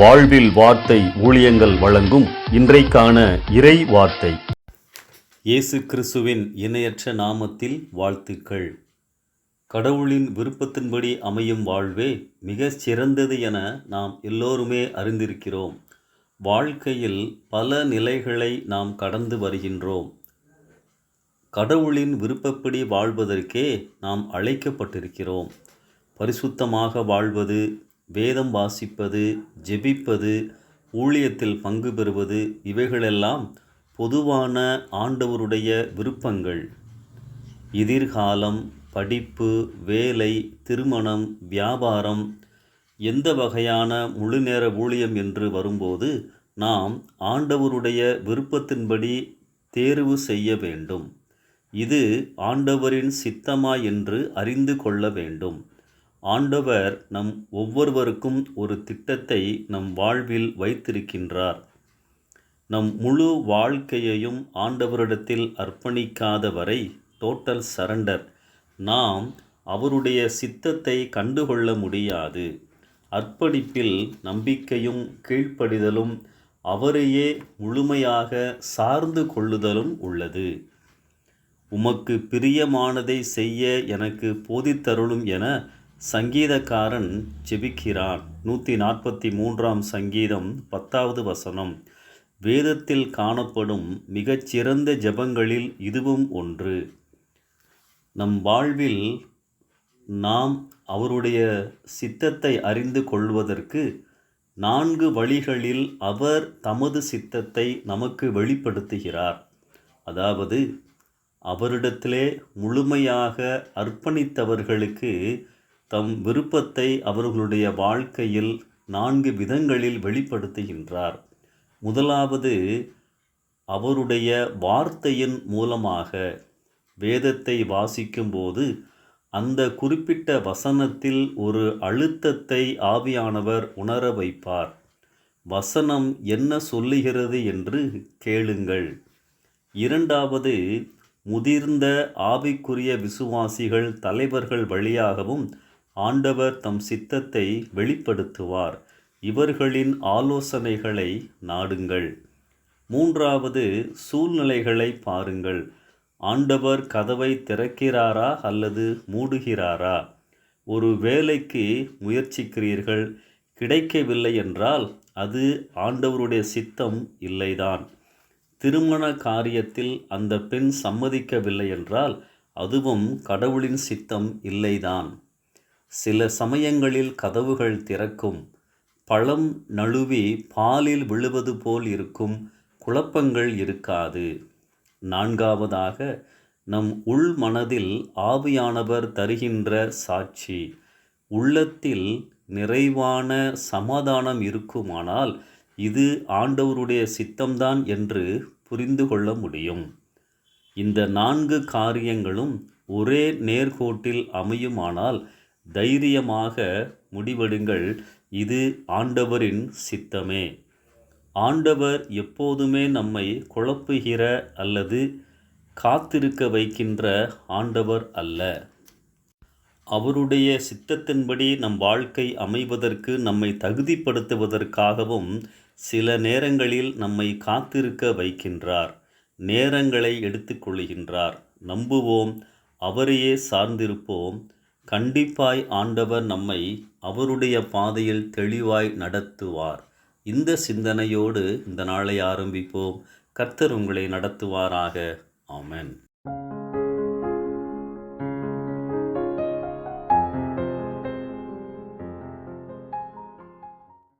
வாழ்வில் வார்த்தை ஊழியங்கள் வழங்கும் இன்றைக்கான இறை வார்த்தை. இயேசு கிறிஸ்துவின் இணையற்ற நாமத்தில் வாழ்த்துக்கள். கடவுளின் விருப்பத்தின்படி அமையும் வாழ்வே மிகச் சிறந்தது என நாம் எல்லோருமே அறிந்திருக்கிறோம். வாழ்க்கையில் பல நிலைகளை நாம் கடந்து வருகின்றோம். கடவுளின் விருப்பப்படி வாழ்வதற்கே நாம் அழைக்கப்பட்டிருக்கிறோம். பரிசுத்தமாக வாழ்வது வேதம் வாசிப்பது ஜெபிப்பது ஊழியத்தில் பங்கு பெறுவது இவைகளெல்லாம் பொதுவான ஆண்டவருடைய விருப்பங்கள். எதிர்காலம் படிப்பு வேலை திருமணம் வியாபாரம் எந்த வகையான முழுநேர ஊழியம் என்று வரும்போது நாம் ஆண்டவருடைய விருப்பத்தின்படி தேர்வு செய்ய வேண்டும். இது ஆண்டவரின் சித்தமா என்று அறிந்து கொள்ள வேண்டும். ஆண்டவர் நம் ஒவ்வொருவருக்கும் ஒரு திட்டத்தை நம் வாழ்வில் வைத்திருக்கின்றார். நம் முழு வாழ்க்கையையும் ஆண்டவரிடத்தில் அர்ப்பணிக்காத வரை டோட்டல் சரண்டர் நாம் அவருடைய சித்தத்தை கண்டுகொள்ள முடியாது. அர்ப்பணிப்பில் நம்பிக்கையும் கீழ்ப்படிதலும் அவரையே முழுமையாக சார்ந்து கொள்ளுதலும் உள்ளது. உமக்கு பிரியமானதை செய்ய எனக்கு போதித்தருளும் என சங்கீதக்காரன் ஜெபிக்கிறான். நூற்றி நாற்பத்தி மூன்றாம் சங்கீதம் பத்தாவது வசனம். வேதத்தில் காணப்படும் மிகச்சிறந்த ஜெபங்களில் இதுவும் ஒன்று. நம் வாழ்வில் நாம் அவருடைய சித்தத்தை அறிந்து கொள்வதற்கு நான்கு வழிகளில் அவர் தமது சித்தத்தை நமக்கு வெளிப்படுத்துகிறார். அதாவது அவரிடத்திலே முழுமையாக அர்ப்பணித்தவர்களுக்கு தம் விருப்பத்தை அவர்களுடைய வாழ்க்கையில் நான்கு விதங்களில் வெளிப்படுத்துகின்றார். முதலாவது அவருடைய வார்த்தையின் மூலமாக வேதத்தை வாசிக்கும்போது அந்த குறிப்பிட்ட வசனத்தில் ஒரு அழுத்தத்தை ஆவியானவர் உணர வைப்பார். வசனம் என்ன சொல்லுகிறது என்று கேளுங்கள். இரண்டாவது முதிர்ந்த ஆவிக்குரிய விசுவாசிகள் தலைவர்கள் வழியாகவும் ஆண்டவர் தம் சித்தத்தை வெளிப்படுத்துவார். இவர்களின் ஆலோசனைகளை நாடுங்கள். மூன்றாவது சூழ்நிலைகளை பாருங்கள். ஆண்டவர் கதவை திறக்கிறாரா அல்லது மூடுகிறாரா? ஒரு வேலைக்கு முயற்சிக்கிறீர்கள் கிடைக்கவில்லை என்றால் அது ஆண்டவருடைய சித்தம் இல்லைதான். திருமண காரியத்தில் அந்த பெண் சம்மதிக்கவில்லை என்றால் அதுவும் கடவுளின் சித்தம் இல்லைதான். சில சமயங்களில் கதவுகள் திறக்கும். பழம் நழுவி பாலில் விழுவது போல் இருக்கும் குழப்பங்கள் இருக்காது. நான்காவதாக நம் உள் மனதில் ஆவியானவர் தருகின்ற சாட்சி. உள்ளத்தில் நிறைவான சமாதானம் இருக்குமானால் இது ஆண்டவருடைய சித்தம்தான் என்று புரிந்து கொள்ள முடியும். இந்த நான்கு காரியங்களும் ஒரே நேர்கோட்டில் அமையுமானால் தைரியமாக முடிவெடுங்கள். இது ஆண்டவரின் சித்தமே. ஆண்டவர் எப்போதுமே நம்மை குழப்புகிற அல்லது காத்திருக்க வைக்கின்ற ஆண்டவர் அல்ல. அவருடைய சித்தத்தின்படி நம் வாழ்க்கை அமைவதற்கு நம்மை தகுதிப்படுத்துவதற்காகவும் சில நேரங்களில் நம்மை காத்திருக்க வைக்கின்றார். நேரங்களை எடுத்துக்கொள்கின்றார் நம்புவோம் அவரையே சார்ந்திருப்போம். கண்டிப்பாய் ஆண்டவர் நம்மை அவருடைய பாதையில் தெளிவாய் நடத்துவார். இந்த சிந்தனையோடு இந்த நாளை ஆரம்பிப்போம். கர்த்தர் உங்களை நடத்துவாராக. ஆமன்.